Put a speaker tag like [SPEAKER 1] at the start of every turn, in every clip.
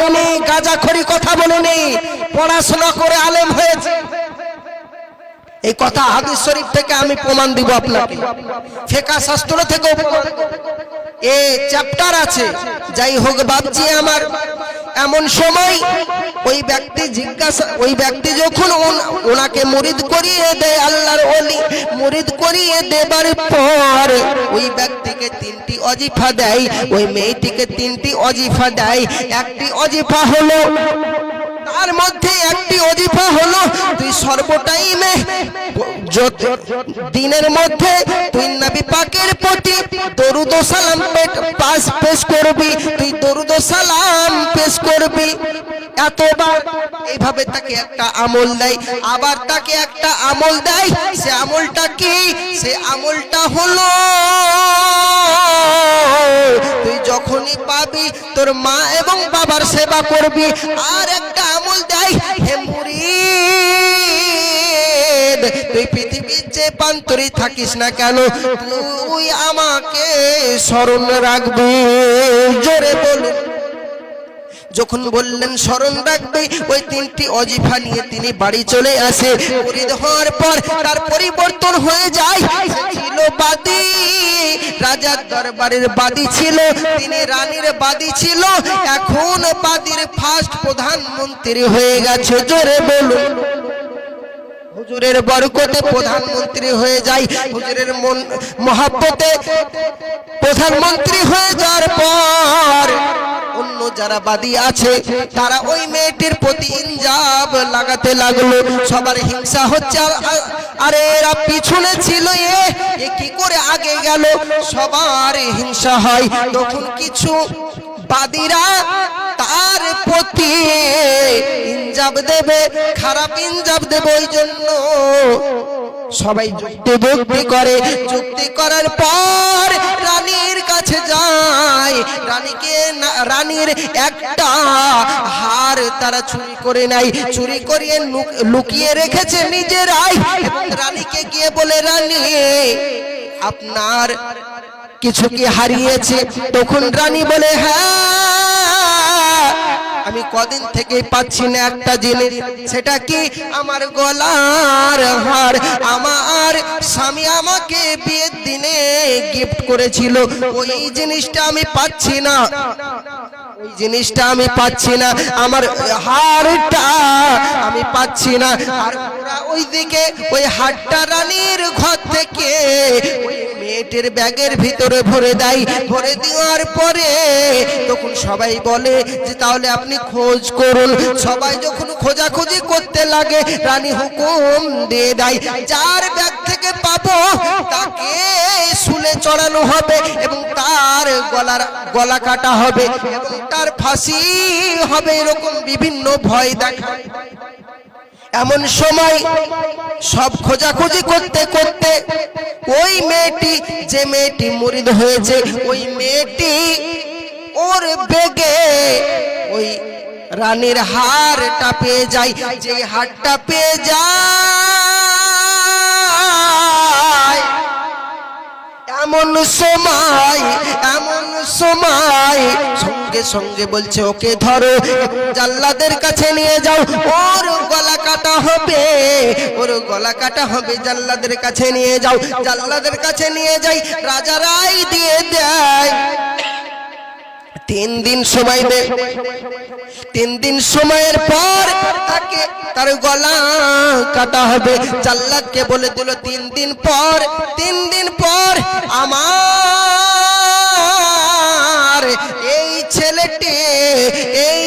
[SPEAKER 1] বলিনি গাজাখড়ি কথা বলুনি পড়াশোনা করে আলেম হয়েছে। এই কথা হাদিস শরীফ থেকে আমি প্রমাণ দিব আপনাকে। ফেকা শাস্ত্র থেকে এ চ্যাপ্টার আছে, যাই হোক বাবজি আমার। এমন সময় ওই ব্যক্তি জিজ্ঞাসা, ওই ব্যক্তি যখন ওনাকে মুরিদ করিয়ে দেয় আল্লাহর ওলি, মুরিদ করিয়ে দেবার পর ওই ব্যক্তিকে তিনটি অজিফা দেয়, ওই মেয়েটিকে তিনটি অজিফা দেয়। একটি অজিফা হলো তার মধ্যে একটি অজিফা হলো, তুই সর্বটাইমে টাইমে দিনের মধ্যে তুই নবী পাকের প্রতি দরুদ সালাম পেশ করবি, তুই দরুদ সালাম পেশ করবি। এতবার এইভাবে তাকে একটা আমল দেয়, আবার তাকে একটা আমল দেয়, সে আমলটা কি? সে আমলটা হলো, তুই যখনই পাবি, তোর মা এবং বাবার সেবা করবি, আর একটা আমল দেয়, হে মুরিদ, তুই পৃথিবীর যে পান্তরি থাকিস না কেন, তুই আমাকে স্মরণ রাখবি, জোরে বলুন। যখন বললেন স্মরণ রাখবে? ওই তিনটি অজিফা নিয়ে তিনি বাড়ি চলে আসে। হওয়ার পর তার পরিবর্তন হয়ে যায়। ছিল রাজার দরবারের বাদী ছিল, তিনি রানীর বাদী ছিল। এখন বাদীর ফার্স্ট প্রধানমন্ত্রী হয়ে গেছে, জোরে বলুন। হুজুরের বরকতে প্রধানমন্ত্রী হয়ে যায় হুজুরের মন মহাব্বতে প্রধানমন্ত্রী হয়ে যাওয়ার পর অন্য যারা বাদী আছে, তারা ওই মেয়েটির প্রতি ইনজাব লাগাতে লাগল। সবার হিংসা হচ্ছে আর- এরা পিছনে ছিল এ কি করে আগে গেল? সবার হিংসা হয়। তখন কিছু বাদীরা তার প্রতি ইনজাব দেবে, খারাপ ইনজাব দেবে ওই জন্য। সবাই যুক্তি বুদ্ধি করে, যুক্তি করার পর রানীর কাছে যায়। রানীকে রানীর একটা হার তারা চুরি করে নাই চুরি করিয়ে লুক- লুকিয়ে রেখেছে নিজেরাই রানীকে গিয়ে বলে, রানী, আপনার কিছু কি হারিয়েছে? তখন রানী বলে হ্যাঁ আমি কদিন থেকে পাচ্ছি না একটা জিনিস। সেটা কি? আমার গলার হার আমার স্বামী আমাকে বিয়ের দিনে গিফট করেছিল। ওই জিনিসটা আমি পাচ্ছি না। ওই জিনিসটা আমি পাচ্ছি না। আমার হারটা পাচ্ছি না। আর ওরা ওইদিকে ওই হাটটা রানীর ঘর থেকে ওই মেয়েটির ব্যাগের ভিতরে ভরে দেয়। ভরে দেওয়ার পরে তখন সবাই বলে যে, তাহলে আপনি খোঁজ করুন। সবাই যখন খোঁজাখুঁজি করতে লাগে, রানী হুকুম দিয়ে দেয়, যার ব্যাগ থেকে পাবো তাকে শুলে চড়ানো হবে এবং তার গলার, গলা কাটা হবে এবং তার ফাঁসি হবে। এরকম বিভিন্ন ভয় দেখা এমন সময় সব খোঁজাখুঁজি করতে করতে ওই মেয়েটি, যে মেয়েটি মরিদ হয়েছে, ওই মেয়েটি ওর বেগে ওই রানীর হারটা পেয়ে যায়। যে হারটা পেয়ে যায়, এমন সময় এমন সময় সঙ্গে সঙ্গে বলছে, ওকে ধরো, জাল্লাদের কাছে নিয়ে যাও। ওর গলা কাটা হবে, ওর গলা কাটা হবে, জাল্লাদের কাছে নিয়ে যাও, জাল্লাদের কাছে নিয়ে যাই রাজা রাই দিয়ে দেয়। তিন দিন সময় দে তিন দিন সময়ের পর তাকে, তার গলা কাটা হবে। জাল্লাদকে বলে দিল, তিন দিন পর, তিন দিন পর আমার এই ছেলেটি, এই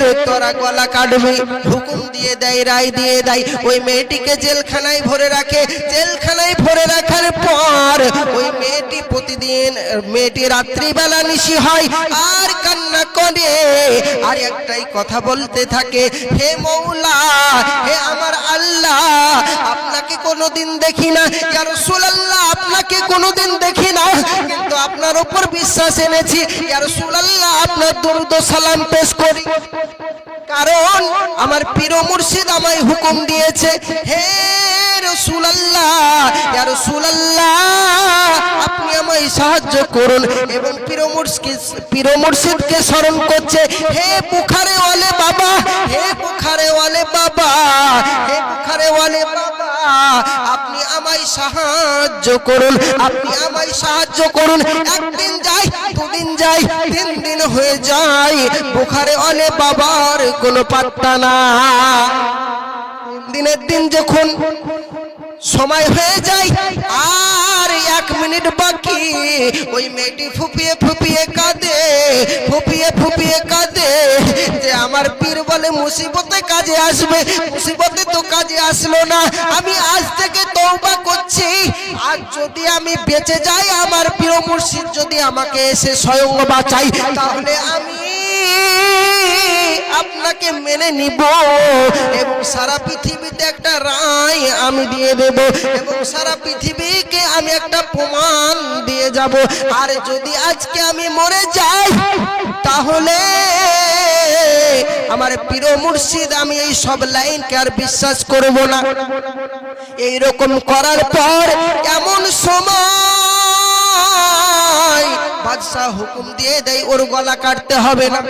[SPEAKER 1] মেয়েটির তোরা গলা কাটবি। হুকুম দিয়ে দেয়, রায় দিয়ে দেয়। ওই মেয়েটিকে জেলখানায় ভরে রাখে। জেলখানায় ভরে রাখার পর ওই মেয়েটি প্রতিদিন, মেয়েটি রাত্রিবেলা নিশি হয়, আর কান্না করে। আর একটাই কথা বলতে থাকে, হে মৌলা, হে আমার আল্লাহ, আপনাকে কোনোদিন দেখি না। ইয়া রাসূলুল্লাহ, আপনাকে কোনোদিন দেখি না। কিন্তু আপনার উপর বিশ্বাস এনেছি। ইয়া রাসূলুল্লাহ, আপনার দরুদ সালাম পেশ করি। কারণ আমার পীর মুর্শিদ আমায় হুকুম দিয়েছে, হে আপনি আমায় সাহায্য করুন। এবং স্মরণ করছে, হে বুখারে ওয়ালে বাবা, হে বুখারে ওয়ালে বাবা, হে বুখারে ওয়ালে বাবা, আপনি আমায় সাহায্য করুন, আপনি আমায় সাহায্য করুন। একদিন যাই, দুদিন যাই, তিন দিন হয়ে যায়, বুখারে অনে বাবার কোনো পাত্তা না। দিনের দিন যখন সময় হয়ে যায় এক মিনিট বাকি। ওই মেয়েটি ফুপিয়ে ফুপিয়ে কাঁদে, ফুপিয়ে ফুপিয়ে কাঁদে। যে আমার পীর বলে মুসিবতে কাজে আসবে, মুসিবতে তো কাজে আসলো না। আমি আজ থেকে তৌবা করছি। আর যদি আমি বেঁচে যাই, আমার প্রিয় মুর্শিদ যদি আমাকে এসে স্বয়ং বাঁচাই তাহলে আমি আপনাকে মেনে নিব এবং সারা পৃথিবীতে একটা রায় আমি দিয়ে দেব এবং সারা পৃথিবীকে আমি একটা প্রমাণ দিয়ে যাব। আর যদি আজকে আমি মরে যাই, তাহলে আমার প্রিয় মুর্শিদ আমি এই সব লাইনকে আর বিশ্বাস করব না। এই রকম করার পর এমন সময় বাদশাহ হুকুম দিয়ে দেয়, ওর গলা কাটতে হবে না।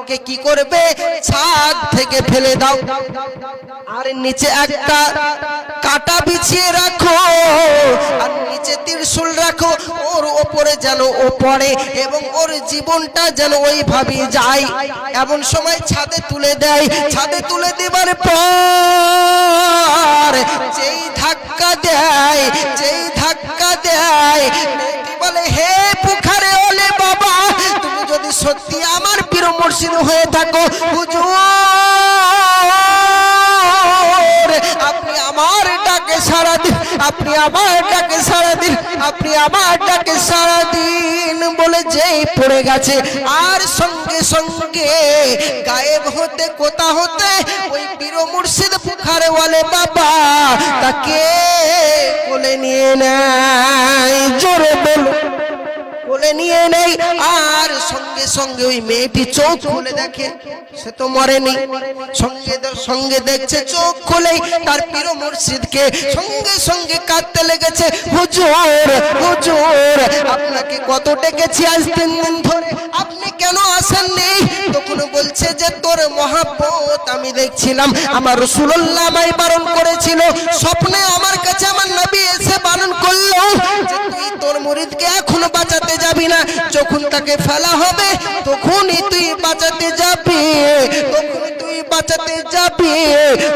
[SPEAKER 1] ওকে কি করবে? ছাদ থেকে ফেলে দাও। আর নিচে একটা কাটা বিছিয়ে রাখো, আর নিচে ত্রিশূল রাখো, ওর ওপরে যেন ও পড়ে এবং ওর জীবনটা যেন ওইভাবে যায়। এমন সময় ছাদে তুলে দেয়। ছাদে তুলে দেবার পর যেই ধাক্কা দেয়, যেই ধাক্কা দেয় সত্যি আমার প্রিয় মুর্শিদ হয়ে থাকো। হুজুর, আপনি আমার ডাকে সারা দিন, আপনি আমার ডাকে সারা দিন, আপনি আমার ডাকে সারা দিন বলে যেই পড়ে গেছে। আর সঙ্গে সঙ্গে গায়েব হতে, কোথা হতে, ওই পীর মুর্শিদ পুখারে বলে বাবা তাকে কোলে নিয়ে নেয়। জোরে বলো কোলে নিয়ে নেই। আর সঙ্গে সঙ্গে ওই মেয়েটি চোখ খুলে দেখে, সে তো মরেনি। সঙ্গে সঙ্গে দেখছে চোখ খুলেই তার প্রিয় মুর্শিদকে। সঙ্গে সঙ্গে কাঁদতে লেগেছে, হুজুর হুজুর, আপনাকে কত ডেকেছি আজ তিন দিন ধরে। আপনি কেন আসেননি? তখন বলছে যে, তোর মহাব্বত আমি দেখছিলাম। আমার রসুল্লাহ আমায় বারণ করেছিল। স্বপ্নে আমার কাছে আমার নবী এসে বারণ করল তুই তোর মুরিদকে এখনও বাঁচাতে যাবি না। যখন তাকে ফেলা হবে, তখনই তুই বাঁচাতে যাবি। তুই বাঁচাতে যাবি।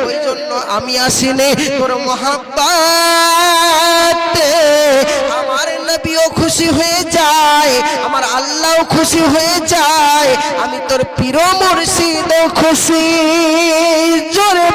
[SPEAKER 1] ওই জন্য আমি আসিনি। তোর মহাব্বাত নবীও খুশি হয়ে যায়, আমার আল্লাহও খুশি হয়ে যায়, আমি তোর প্রিয় মুর্শিদও খুশি। জোরে